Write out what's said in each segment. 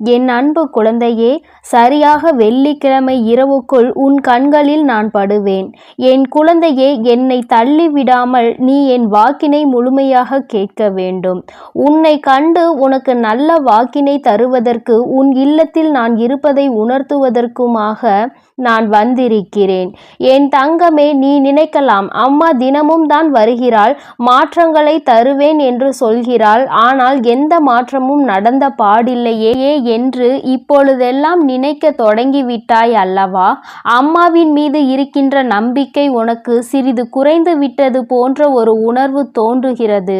என் அன்பு குழந்தையே சரியாக வெள்ளிக்கிழமை இரவுக்குள் உன் கண்களில் நான் படுவேன். என் குழந்தையே என்னை தள்ளிவிடாமல் நீ என் வாக்கினை முழுமையாக கேட்க வேண்டும். உன்னை கண்டு உனக்கு நல்ல வாக்கினை தருவதற்கு உன் இல்லத்தில் நான் இருப்பதை உணர்த்துவதற்குமாக நான் வந்திருக்கிறேன். என் தங்கமே நீ நினைக்கலாம் அம்மா தினமும் தான் வருகிறாள் மாற்றங்களை தருவேன் என்று சொல்கிறாள் ஆனால் எந்த மாற்றமும் நடந்த பாடில்லையே என்று இப்பொழுதெல்லாம் நினைக்க தொடங்கிவிட்டாய் அல்லவா? அம்மாவின் மீது இருக்கின்ற நம்பிக்கை உனக்கு சிறிது குறைந்து விட்டது போன்ற ஒரு உணர்வு தோன்றுகிறது.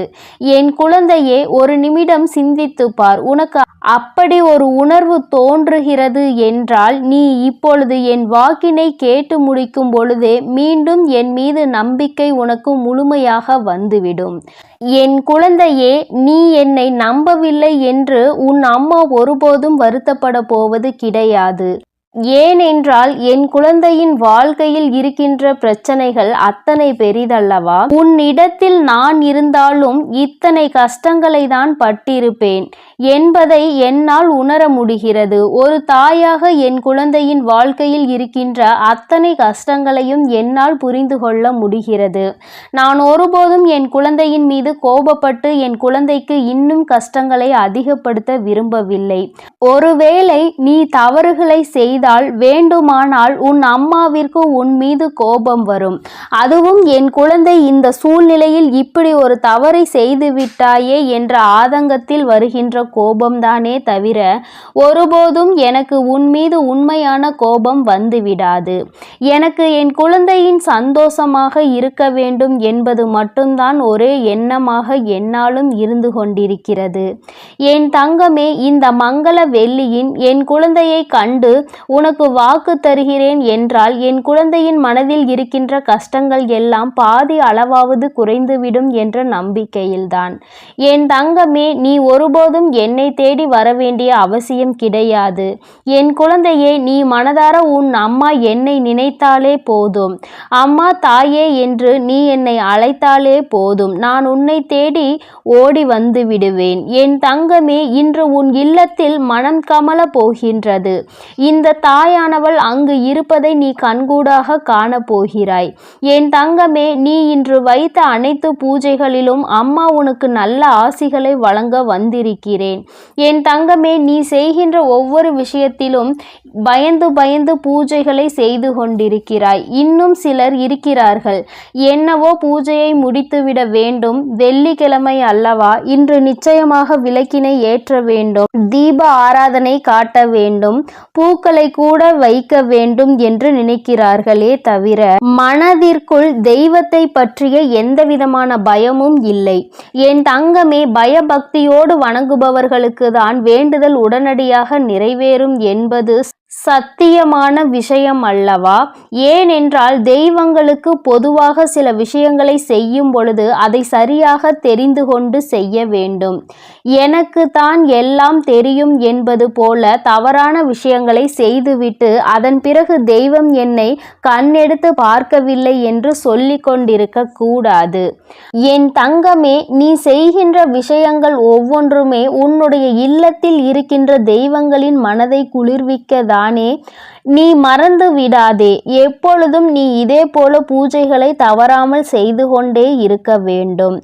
என் குழந்தையே ஒரு நிமிடம் சிந்தித்து பார். உனக்கு அப்படி ஒரு உணர்வு தோன்றுகிறது என்றால் நீ இப்பொழுது என் வாக்கினை கேட்டு முடிக்கும் பொழுதே மீண்டும் என் மீது நம்பிக்கை உனக்கு முழுமையாக வந்துவிடும். என் குழந்தையே நீ என்னை நம்பவில்லை என்று உன் அம்மா ஒருபோது ஒருபோதும் வருத்தப்பட போவது கிடையாது. ஏனென்றால் என் குழந்தையின் வாழ்க்கையில் இருக்கின்ற பிரச்சனைகள் அத்தனை பெரிதல்லவா? உன்னிடத்தில் நான் இருந்தாலும் இத்தனை கஷ்டங்களை தான் பட்டிருப்பேன். என்பதை என்னால் உணர முடிகிறது. ஒரு தாயாக என் குழந்தையின் வாழ்க்கையில் இருக்கின்ற அத்தனை கஷ்டங்களையும் என்னால் புரிந்து கொள்ள முடிகிறது. நான் ஒருபோதும் என் குழந்தையின் மீது கோபப்பட்டு என் குழந்தைக்கு இன்னும் கஷ்டங்களை அதிகப்படுத்த விரும்பவில்லை. ஒருவேளை நீ தவறுகளை செய்தால் வேண்டுமானால் உன் அம்மாவிற்கு உன் மீது கோபம் வரும். அதுவும் என் குழந்தை இந்த சூழ்நிலையில் இப்படி ஒரு தவறை செய்துவிட்டாயே என்ற ஆதங்கத்தில் வருகின்ற கோபம்தானே தவிர ஒருபோதும் எனக்கு உன் மீது உண்மையான கோபம் வந்துவிடாது. எனக்கு என் குழந்தையின் சந்தோஷமாக இருக்க வேண்டும் என்பது மட்டும்தான் ஒரே எண்ணமாக என்னாலும் இருந்து கொண்டிருக்கிறது. என் தங்கமே இந்த மங்கள வெள்ளியின் என் குழந்தையை கண்டு உனக்கு வாக்கு தருகிறேன் என்றால் என் குழந்தையின் மனதில் இருக்கின்ற கஷ்டங்கள் எல்லாம் பாதி அளவாவது குறைந்துவிடும் என்ற நம்பிக்கையில்தான். என் தங்கமே நீ ஒருபோதும் என்னை தேடி வர வேண்டிய அவசியம் கிடையாது. என் குழந்தையே நீ மனதார உன் அம்மா என்னை நினைத்தாலே போதும். அம்மா தாயே என்று நீ என்னை அழைத்தாலே போதும். நான் உன்னை தேடி ஓடி வந்து விடுவேன். என் தங்கமே இன்று உன் இல்லத்தில் மனம் கமல போகின்றது. இந்த தாயானவள் அங்கு இருப்பதை நீ கண்கூடாக காணப்போகிறாய். என் தங்கமே நீ இன்று வைத்த அனைத்து பூஜைகளிலும் அம்மா உனக்கு நல்ல ஆசிகளை வழங்க வந்திருக்கிறேன். என் தங்கமே நீ செய்கின்ற ஒவ்வொரு விஷயத்திலும் பயந்து பயந்து பூஜைகளை செய்து கொண்டிருக்கிறாய். இன்னும் சிலர் இருக்கிறார்கள். என்னவோ பூஜையை முடித்துவிட வேண்டும். வெள்ளிக்கிழமை அல்லவா? இன்று நிச்சயமாக விளக்கினை ஏற்ற வேண்டும். தீப ஆராதனை காட்ட வேண்டும். பூக்களை கூட வைக்க வேண்டும் என்று நினைக்கிறார்களே தவிர மனதிற்குள் தெய்வத்தை பற்றிய எந்தவிதமான பயமும் இல்லை. என் தங்கமே பயபக்தியோடு வணங்குபவர் வணங்குபவர்களுக்கு தான் வேண்டுதல் உடனடியாக நிறைவேறும் என்பது சத்தியமான விஷயம் அல்லவா? ஏனென்றால் தெய்வங்களுக்கு பொதுவாக சில விஷயங்களை செய்யும் பொழுது அதை சரியாக தெரிந்து கொண்டு செய்ய வேண்டும். எனக்கு தான் எல்லாம் தெரியும் என்பது போல தவறான விஷயங்களை செய்துவிட்டு அதன் பிறகு தெய்வம் என்னை கண்ணெடுத்து பார்க்கவில்லை என்று சொல்லிக் கொண்டிருக்க கூடாது. என் தங்கமே நீ செய்கின்ற விஷயங்கள் ஒவ்வொன்றுமே உன்னுடைய இல்லத்தில் இருக்கின்ற தெய்வங்களின் மனதை குளிர்விக்க தானே நீ மறந்து விடாதே. எப்பொழுதும் நீ இதே போல பூஜைகளை தவறாமல் செய்து கொண்டே இருக்க வேண்டும்.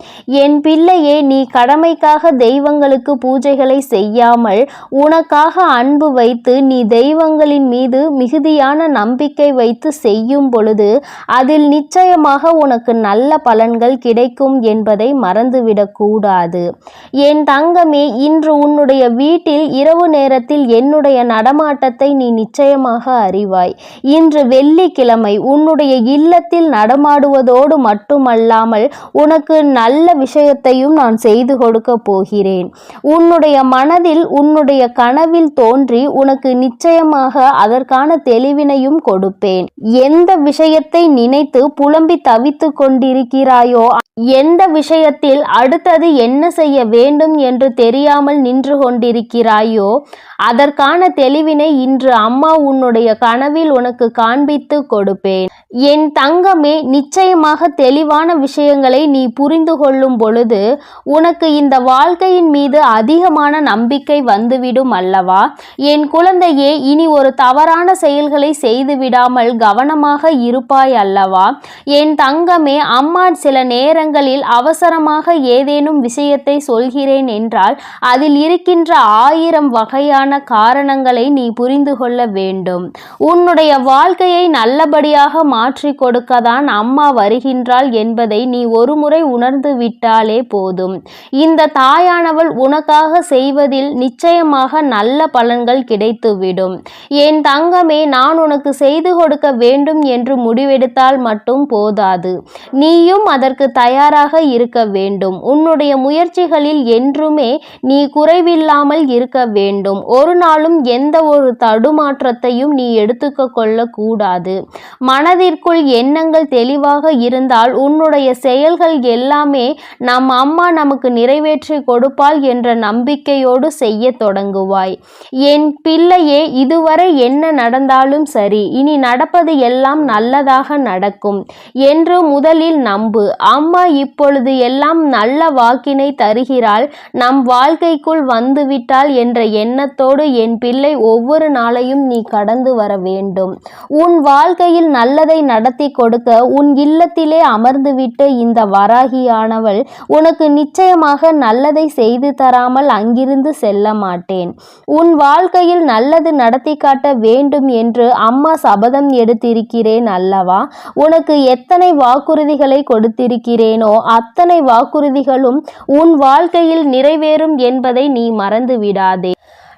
என் பிள்ளையே நீ கடமைக்காக தெய்வங்களுக்கு பூஜைகளை செய்யாமல் உனக்காக அன்பு வைத்து நீ தெய்வங்களின் மீது மிகுதியான நம்பிக்கை வைத்து செய்யும் பொழுது அதில் நிச்சயமாக உனக்கு நல்ல பலன்கள் கிடைக்கும் என்பதை மறந்துவிடக்கூடாது என் தங்கமே இன்று உன்னுடைய வீட்டில் இரவு நேரத்தில் என்னுடைய நடமாட்டத்தை நீ நிச்சயமாக அறிவாய். இன்று வெள்ளிக்கிழமை உன்னுடைய இல்லத்தில் நடமாடுவதோடு மட்டுமல்லாமல் உனக்கு நல்ல விஷயத்தையும் நான் செய்து கொடுக்க போகிறேன். உன்னுடைய மனதில் உன்னுடைய கனவில் தோன்றி உனக்கு நிச்சயமாக அதற்கான தெளிவினையும் கொடுப்பேன். எந்த விஷயத்தை நினைத்து புலம்பி தவித்து கொண்டிருக்கிறாயோ எந்த விஷயத்தில் அடுத்தது என்ன செய்ய வேண்டும் என்று தெரியாமல் நின்று கொண்டிருக்கிறாயோ அதற்கான தெளிவினை இன்று அம்மா உன்னுடைய உன்னுடைய கனவில் உனக்கு காண்பித்து கொடுப்பேன். என் தங்கமே நிச்சயமாக தெளிவான விஷயங்களை நீ புரிந்து கொள்ளும் பொழுது உனக்கு இந்த வாழ்க்கையின் மீது அதிகமான நம்பிக்கை வந்துவிடும் அல்லவா? என் குழந்தையே இனி ஒரு தவறான செயல்களை செய்து விடாமல் கவனமாக இருப்பாய் அல்லவா? என் தங்கமே அம்மா சில நேரங்களில் அவசரமாக ஏதேனும் விஷயத்தை சொல்கிறேன் என்றால் அதில் இருக்கின்ற ஆயிரம் வகையான காரணங்களை நீ புரிந்து கொள்ள வேண்டும். உன்னுடைய வாழ்க்கையை நல்லபடியாக மாற்றி கொடுக்கதான் அம்மா வருகின்றாள் என்பதை நீ ஒருமுறை உணர்ந்து விட்டாலே போதும். இந்த தாயானவள் உனக்காக செய்வதில் நிச்சயமாக நல்ல பலன்கள் கிடைத்துவிடும். என் தங்கமே நான் உனக்கு செய்து கொடுக்க வேண்டும் என்று முடிவெடுத்தால் மட்டும் போதாது. நீயும் அதற்கு தயாராக இருக்க வேண்டும். உன்னுடைய முயற்சிகளில் என்றுமே நீ குறைவில்லாமல் இருக்க வேண்டும். ஒரு நாளும் எந்த ஒரு தடுமாற்றத்தையும் நீ எடுத்துக்க கொள்ளக்கூடாது மனதிற்குள் எண்ணங்கள் தெளிவாக இருந்தால் உன்னுடைய செயல்கள் எல்லாமே நம் அம்மா நமக்கு நிறைவேற்றி கொடுப்பாள் என்ற நம்பிக்கையோடு செய்ய தொடங்குவாய். என் பிள்ளையே இதுவரை என்ன நடந்தாலும் சரி இனி நடப்பது எல்லாம் நல்லதாக நடக்கும் என்று முதலில் நம்பு. அம்மா இப்பொழுது எல்லாம் நல்ல வாக்கினை தருகிறாள் நம் வாழ்க்கைக்குள் வந்துவிட்டாள் என்ற எண்ணத்தோடு என் பிள்ளை ஒவ்வொரு நாளையும் நீ கடந்து வர வேண்டும். உன் வாழ்க்கையில் நல்லதை நடத்தி கொடுக்க உன் இல்லத்திலே அமர்ந்துவிட்டு இந்த வராகியானவள் உனக்கு நிச்சயமாக நல்லதை செய்து தராமல் அங்கிருந்து செல்ல மாட்டேன். உன் வாழ்க்கையில் நல்லது நடத்தி காட்ட வேண்டும் என்று அம்மா சபதம் எடுத்திருக்கிறேன் அல்லவா? உனக்கு எத்தனை வாக்குறுதிகளை கொடுத்திருக்கிறேனோ அத்தனை வாக்குறுதிகளும் உன் வாழ்க்கையில் நிறைவேறும் என்பதை நீ மறந்து விடாதே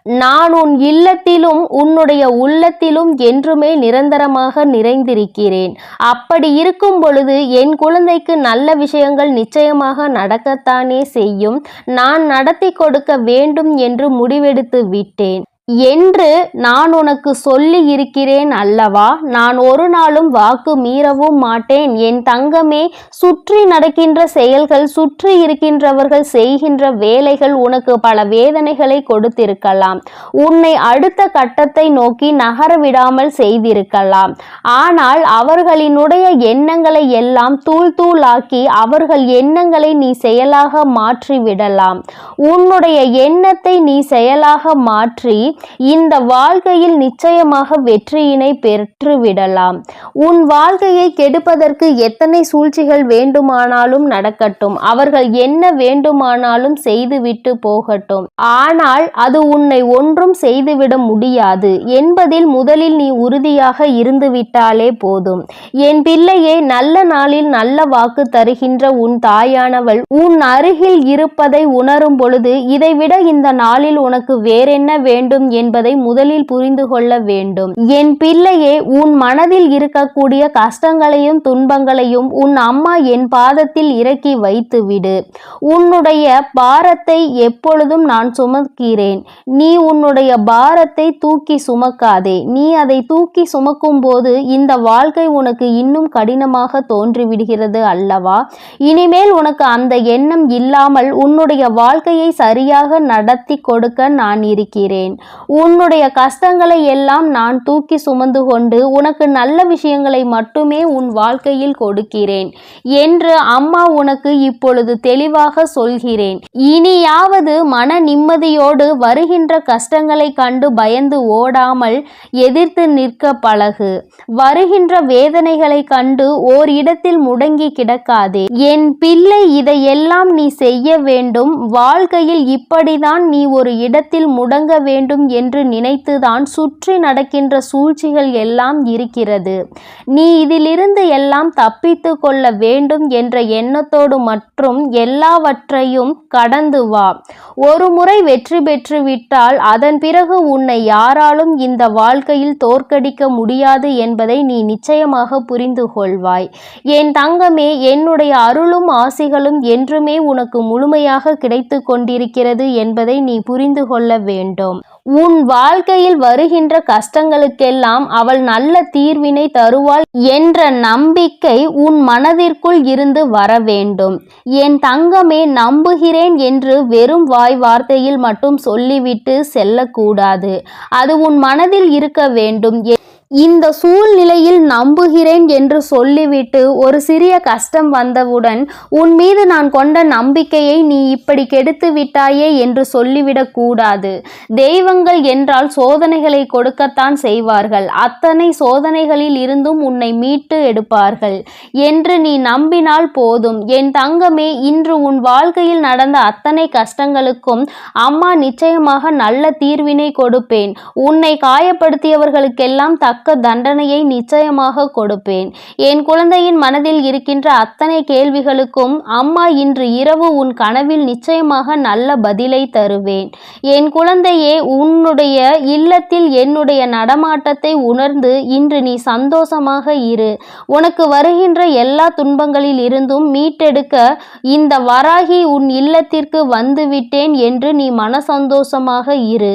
நான் உன் இல்லத்திலும் உன்னுடைய உள்ளத்திலும் என்றுமே நிரந்தரமாக நிறைந்திருக்கிறேன். அப்படி இருக்கும் பொழுது என் குழந்தைக்கு நல்ல விஷயங்கள் நிச்சயமாக நடக்கத்தானே செய்யும். நான் நடத்தி கொடுக்க வேண்டும் என்று முடிவெடுத்து விட்டேன். என்று நான் உனக்கு சொல்லி இருக்கிறேன் அல்லவா? நான் ஒரு நாளும் வாக்கு மீறவும் மாட்டேன். என் தங்கமே சுற்றி நடக்கின்ற செயல்கள் சுற்றி இருக்கின்றவர்கள் செய்கின்ற வேலைகள் உனக்கு பல வேதனைகளை கொடுத்திருக்கலாம். உன்னை அடுத்த கட்டத்தை நோக்கி நகர விடாமல் செய்திருக்கலாம். ஆனால் அவர்களினுடைய எண்ணங்களை எல்லாம் தூள் தூளாக்கி அவர்கள் எண்ணங்களை நீ செயலாக மாற்றி விடலாம் உன்னுடைய எண்ணத்தை நீ செயலாக மாற்றி இந்த வாழ்க்கையில் நிச்சயமாக வெற்றியினை பெற்றுவிடலாம். உன் வாழ்க்கையை கெடுப்பதற்கு எத்தனை சூழ்ச்சிகள் வேண்டுமானாலும் நடக்கட்டும். அவர்கள் என்ன வேண்டுமானாலும் செய்துவிட்டு போகட்டும். ஆனால் அது உன்னை ஒன்றும் செய்துவிட முடியாது. என்பதில் முதலில் நீ உறுதியாக இருந்துவிட்டாலே போதும். என் பிள்ளையே நல்ல நாளில் நல்ல வாக்கு தருகின்ற உன் தாயானவள் உன் அருகில் இருப்பதை உணரும் பொழுது இதைவிட இந்த நாளில் உனக்கு வேறென்ன வேண்டும் என்பதை முதலில் புரிந்து கொள்ள வேண்டும். என் பிள்ளையே உன் மனதில் இருக்கக்கூடிய கஷ்டங்களையும் துன்பங்களையும் உன் அம்மா என் பாதத்தில் இறக்கி வைத்து விடு உன்னுடைய பாரத்தை எப்பொழுதும் நான் சுமக்கிறேன். நீ உன்னுடைய பாரத்தை தூக்கி சுமக்காதே. நீ அதை தூக்கி சுமக்கும் போது இந்த வாழ்க்கை உனக்கு இன்னும் கடினமாக தோன்றிவிடுகிறது அல்லவா? இனிமேல் உனக்கு அந்த எண்ணம் இல்லாமல் உன்னுடைய வாழ்க்கையை சரியாக நடத்தி கொடுக்க நான் இருக்கிறேன். உன்னுடைய கஷ்டங்களை எல்லாம் நான் தூக்கி சுமந்து கொண்டு உனக்கு நல்ல விஷயங்களை மட்டுமே உன் வாழ்க்கையில் கொடுக்கிறேன் என்று அம்மா உனக்கு இப்பொழுது தெளிவாக சொல்கிறேன். இனியாவது மன நிம்மதியோடு வருகின்ற கஷ்டங்களை கண்டு பயந்து ஓடாமல் எதிர்த்து நிற்க பழகு. வருகின்ற வேதனைகளை கண்டு ஓர் இடத்தில் முடங்கி கிடக்காதே. என் பிள்ளை இதையெல்லாம் நீ செய்ய வேண்டும். வாழ்க்கையில் இப்படிதான் நீ ஒரு இடத்தில் முடங்க வேண்டும் என்று நினைத்துதான் சுற்றி நடக்கின்ற சூழ்ச்சிகள் எல்லாம் இருக்கிறது. நீ இதிலிருந்து எல்லாம் தப்பித்து கொள்ள வேண்டும் என்ற எண்ணத்தோடு மற்றும் எல்லாவற்றையும் கடந்து வா. ஒரு முறை வெற்றி பெற்று விட்டால் அதன் பிறகு உன்னை யாராலும் இந்த வாழ்க்கையில் தோற்கடிக்க முடியாது என்பதை நீ நிச்சயமாக புரிந்து கொள்வாய். என் தங்கமே என்னுடைய அருளும் ஆசைகளும் என்றுமே உனக்கு முழுமையாக கிடைத்து கொண்டிருக்கிறது என்பதை நீ புரிந்து கொள்ள வேண்டும். உன் வாழ்க்கையில் வருகின்ற கஷ்டங்களுக்கெல்லாம் அவள் நல்ல தீர்வினை தருவாள் என்ற நம்பிக்கை உன் மனதிற்குள் இருந்து வர வேண்டும். என் தங்கமே நம்புகிறேன் என்று வெறும் வாய் வார்த்தையில் மட்டும் சொல்லிவிட்டு செல்லக்கூடாது. அது உன் மனதில் இருக்க வேண்டும். இந்த சூழ்நிலையில் நம்புகிறேன் என்று சொல்லிவிட்டு ஒரு சிறிய கஷ்டம் வந்தவுடன் உன் மீது நான் கொண்ட நம்பிக்கையை நீ இப்படி கெடுத்து விட்டாயே என்று சொல்லிவிடக் கூடாது. தெய்வங்கள் என்றால் சோதனைகளை கொடுக்கத்தான் செய்வார்கள். அத்தனை சோதனைகளில் இருந்தும் உன்னை மீட்டு எடுப்பார்கள். என்று நீ நம்பினால் போதும். என் தங்கமே இன்று உன் வாழ்க்கையில் நடந்த அத்தனை கஷ்டங்களுக்கும் அம்மா நிச்சயமாக நல்ல தீர்வினை கொடுப்பேன். உன்னை காயப்படுத்தியவர்களுக்கெல்லாம் தக்க தண்டனையை நிச்சயமாக கொடுப்பேன். என் குழந்தையின் மனதில் இருக்கின்ற அத்தனை கேள்விகளுக்கும் அம்மா இன்று இரவு உன் கனவில் நிச்சயமாக நல்ல பதிலை தருவேன். என் குழந்தையே உன்னுடைய இல்லத்தில் என்னுடைய நடமாட்டத்தை உணர்ந்து இன்று நீ சந்தோஷமாக இரு. உனக்கு வருகின்ற எல்லா துன்பங்களில் இருந்தும் மீட்டெடுக்க இந்த வராகி உன் இல்லத்திற்கு வந்துவிட்டேன் என்று நீ மன சந்தோஷமாக இரு.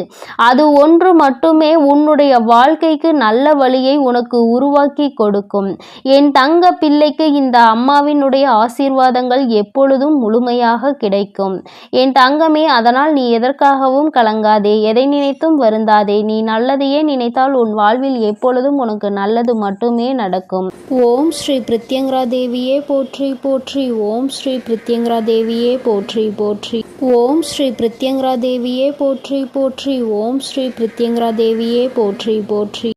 அது ஒன்று மட்டுமே உன்னுடைய வாழ்க்கைக்கு நல்ல வழியை உனக்கு உருவாக்கி கொடுக்கும். என் தங்க பிள்ளைக்கு இந்த அம்மாவினுடைய ஆசீர்வாதங்கள் எப்பொழுதும் முழுமையாக கிடைக்கும். என் தங்கமே அதனால் நீ எதற்காகவும் கலங்காதே எதை நினைத்தும் வருந்தாதே. நீ நல்லதையே நினைத்தால் உன் வாழ்வில் எப்பொழுதும் உனக்கு நல்லது மட்டுமே நடக்கும். ஓம் ஸ்ரீ பிரித்யங்கரா தேவியே போற்றி போற்றி. ஓம் ஸ்ரீ பிரித்யங்கரா தேவியே போற்றி போற்றி. ஓம் ஸ்ரீ பிரித்யங்கரா தேவியே போற்றி போற்றி. ஓம் ஸ்ரீ பிரித்யங்கரா தேவியே போற்றி போற்றி.